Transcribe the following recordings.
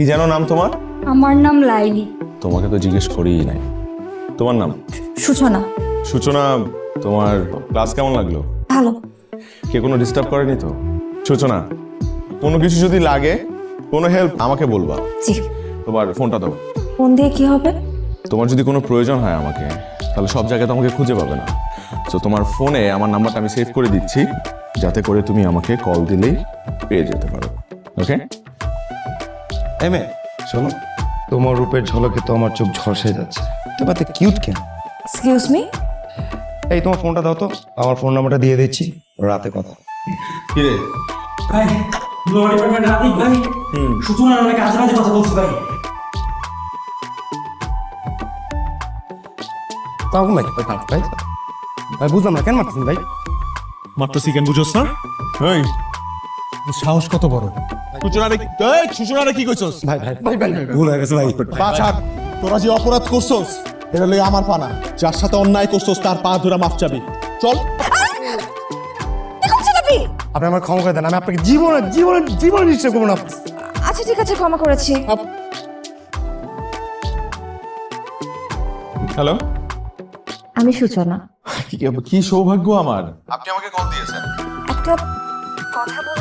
কি যেন নাম তোমার? আমার নাম লাইলি। তোমাকে তো জিজ্ঞেস করিই নাই। তোমার নাম? সূচনা। সূচনা তোমার ক্লাস কেমন লাগল? ভালো। কে কোনো ডিস্টার্ব করেনি তো? সূচনা কোনো কিছু যদি লাগে কোনো হেল্প আমাকে বলবা। জি। তোমার ফোনটা দাও। ফোন দিয়ে কি হবে? তোমার যদি কোনো প্রয়োজন হয় আমাকে তাহলে সব জায়গায় তো আমাকে খুঁজে পাবে না। তো তোমার ফোনে আমার নাম্বারটা আমি সেভ করে দিচ্ছি যাতে করে তুমি আমাকে কল দিলেই পেয়ে যেতে পারো। ওকে এমএ শোনো। তোমার রূপের ঝলকে তো আমার চোখ ঝলসে যাচ্ছে। তোমার তো কিউট কেন? এক্সকিউজ মি এই তোমার ফোনটা দাও তো। আমার ফোন নাম্বারটা দিয়ে দিচ্ছি। রাতে কথা কি রে? ভাই ভাই। সূচনা অনেক আজে বাজে কথা বলছে ভাই। তাও ভাই ভাই ভাই ভাই বুঝলাম না কেন মারতেছেন ভাই? মারতেছি কেন বুঝোস না? এই। সাহস কত বড়? সূচনারে এই সূচনারে কি কইছস? ভাই ভাই ভাই ভাই ভুল হয়ে গেছে ভাই। পাছাক তোরা যে অপরাধ করছস এটা লই আমার পানা। যার সাথে অন্যায় করছস তার পা ধরে মাপ চাবি। চল। আপনি আমার ক্ষমা করে দেন আমি আপনাকে জীবনে জীবনে জীবনে নিশ্চয় করব না। আচ্ছা ঠিক আছে ক্ষমা করেছি। হ্যালো? আমি সূচনা। কি সৌভাগ্য আমার। আপনি আমাকে কল দিয়েছেন। একটা কথা বলুন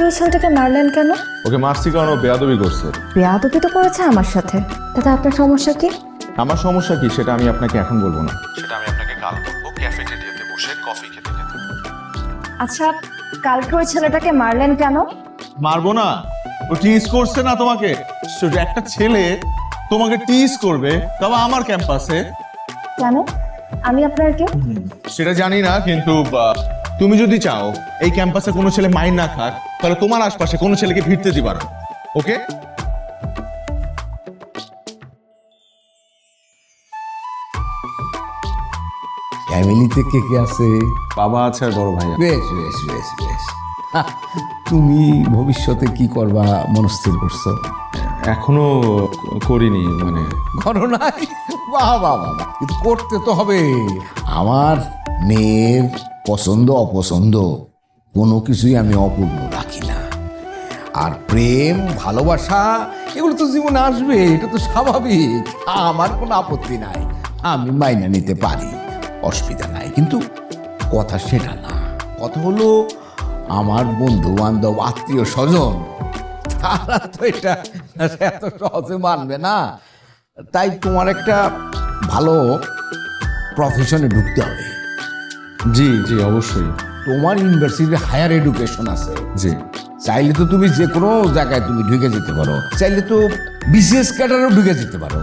আজকে ওই ছেলেটাকে মারলেন কেন? ওকে মারছি কারণ ও বেয়াদবি করছে। বেয়াদবি তো করেছে আমার সাথে। তাতে আপনার সমস্যা কি? আমার সমস্যা কি সেটা আমি আপনাকে এখন বলব না। সেটা আমি আপনাকে কাল বলব। ক্যাফেটেরিয়াতে বসে কফি খেতে খেতে। আচ্ছা কালকে ওই ছেলেটাকে মারলেন কেন? মারবো না। ও টিজ করছে না তোমাকে। শুধু একটা ছেলে তোমাকে টিজ করবে তবে আমার ক্যাম্পাসে। কেন? আমি আপনার কে? সেটা জানি না কিন্তু তুমি যদি চাও এই ক্যাম্পাসে কোনো ছেলে মাইন্ড না খাক তাহলে তোমার আশপাশে কোনো ছেলেকে ভিড়তে দিবা না। ওকে? ফ্যামিলিতে কে কে আছে? বাবা আছে আর বড় ভাইয়া বেশ বেশ বেশ বেশ। তুমি ভবিষ্যতে কি করবা মনস্থির করছ? এখনও করিনি মানে। নাই? বাহ বাহ বাহ বাহ। কিন্তু করতে তো হবে। আমার মেয়ের পছন্দ, অপছন্দ, কোনো কিছুই আমি অপূর্ণ রাখি না। আর প্রেম, ভালোবাসা, এগুলো তো জীবনে আসবে, এটা তো স্বাভাবিক। আমার কোনো আপত্তি নাই, আমি মাইনা নিতে পারি, অসুবিধা নাই। কিন্তু কথা সেটা না। কথা হলো, আমার বন্ধু বান্ধব আত্মীয় স্বজন, তারা তো এটা এত সহজে মানবে না। তাই তোমার একটা ভালো প্রফেশনে ঢুকতে হবে। জি জি অবশ্যই। তোমার ইউনিভার্সিটিতে হায়ার এডুকেশন আছে। জি। চাইলে তো তুমি যে কোনো জায়গায় তুমি ঢুকে যেতে পারো। চাইলে তো বিসিএস ক্যাডারও ঢুকে যেতে পারো।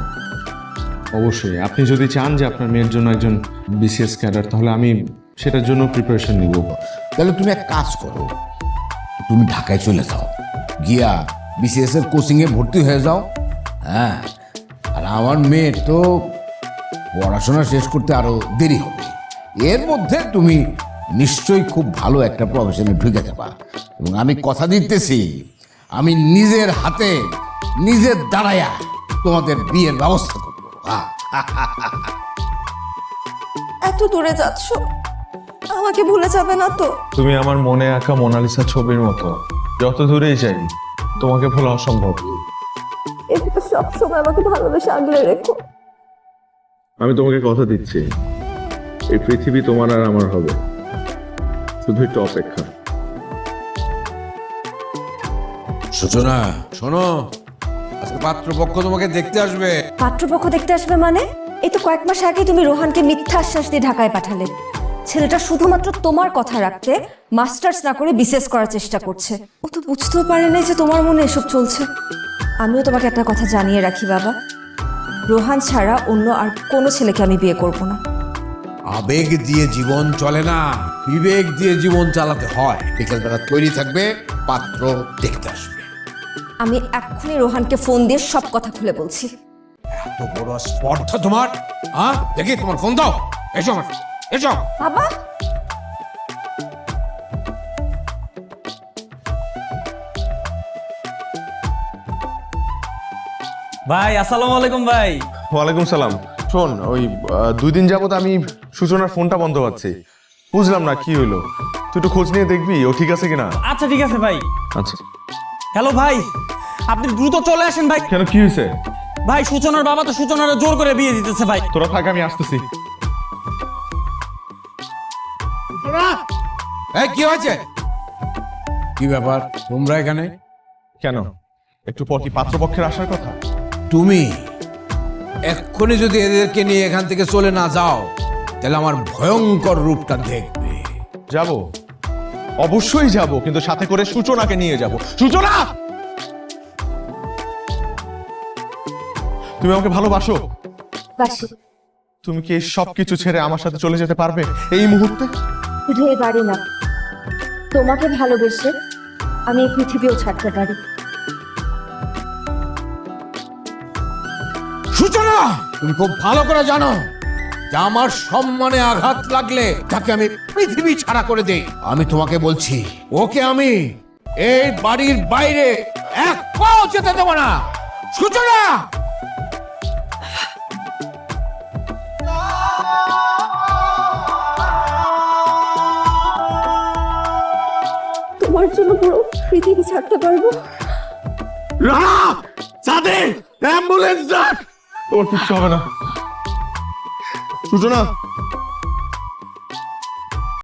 অবশ্যই। আপনি যদি চান যে আপনার মেয়ের জন্য একজন বিসিএস ক্যাডার তাহলে আমি সেটার জন্য প্রিপারেশন নিব। তাহলে তুমি এক কাজ করো। তুমি ঢাকায় চলে যাও। গিয়া বিসিএস এর কোচিংয়ে ভর্তি হয়ে যাও। হ্যাঁ। আর আমার মেয়ে তো পড়াশোনা শেষ করতে আরও দেরি হবে। এর মধ্যে তুমি নিশ্চয়ই খুব ভালো একটা প্রফেশনে ঢুকে যাবা। এবং আমি কথা দিতেছি আমি নিজের হাতে নিজের দাঁড়ায়া তোমাদের বিয়ের ব্যবস্থা করব। এত দূরে যাচ্ছ? আমাকে ভুলে যাবে না তো? তুমি আমার মনে আঁকা মোনালিসা ছবির মতো। যত দূরেই যাই তোমাকে ভোলা অসম্ভব। সবসময় আমাকে ভালোবেসে আগলে রেখো। আমি তোমাকে কথা দিচ্ছি। এই পৃথিবী তোমার আর আমার হবে। শুধু একটু অপেক্ষা। সূচনা শোনো আজকে পাত্রপক্ষ তোমাকে দেখতে আসবে। পাত্রপক্ষ দেখতে আসবে মানে? এই তো কয়েক মাস আগে তুমি রোহানকে মিথ্যা আশ্বাস দিয়ে ঢাকায় পাঠালে। ছেলেটা শুধুমাত্র তোমার কথা রাখতে মাস্টার্স না করে বিশেষ করার চেষ্টা করছে। ও তো বুঝতেও পারে না যে তোমার মনে এসব চলছে। আমিও তোমাকে একটা কথা জানিয়ে রাখি বাবা। রোহান ছাড়া অন্য আর কোনো ছেলেকে আমি বিয়ে করব না। আবেগ দিয়ে জীবন চলে না বিবেক দিয়ে জীবন চালাতে হয়। বিকেলবেলা তৈরি থাকবে পাত্র দেখতে আসবে। আমি এক্ষুনি রোহানকে ফোন দিয়ে সব কথা খুলে বলছি। এত বড় স্পর্ধা তোমার হ্যাঁ? দেখি তোমার ফোন দাও। এসো আমার এসো। বাবা! ভাই আসসালামু আলাইকুম ভাই। ওয়ালাইকুম সালাম। শোন ওই দুই দিন যাবত আমি সূচনার ফোনটা বন্ধ পাচ্ছি। বুঝলাম না কি হইল? তুই একটু খোঁজ নিয়ে দেখবি ও ঠিক আছে কিনা? আচ্ছা ঠিক আছে ভাই। আচ্ছা। হ্যালো ভাই আপনি দ্রুত চলে আসেন ভাই। কেন কি হয়েছে ভাই সূচনার বাবা তো সূচনার জোর করে বিয়ে দিতেছে ভাই। তোরা থাক আমি আসতেছি। এই কি হয়েছে? কি ব্যাপার? তোমরা এখানে? কেন? একটু পর কি পাত্রপক্ষের আসার কথা? তুমি এক্ষুনি যদি এদেরকে নিয়ে এখান থেকে চলে না যাও তাহলে আমার ভয়ঙ্কর রূপটা দেখবে। যাব। অবশ্যই যাব কিন্তু সাথে করে সূচনাকে নিয়ে যাব। সূচনা! তুমি আমাকে ভালোবাসো? বাসি। তুমি কি এই সব ছেড়ে আমার সাথে চলে যেতে পারবে এই মুহূর্তে? না। তোমাকে ভালোবেসে আমি এই পৃথিবীও ছাড়তে পারি। সূচনা! তুমি খুব ভালো করে জানো যে আমার সম্মানে আঘাত লাগলে তাকে আমি পৃথিবী ছাড়া করে দেই। আমি তোমাকে বলছি ওকে আমি এই বাড়ির বাইরে এক পাও যেতে দেবো না। সূচনা! তোমার জন্য পুরো পৃথিবী ছাড়তে পারব। চাঁদে অ্যাম্বুলেন্স ডাক ওর কিচ্ছু হবে না। সূচনা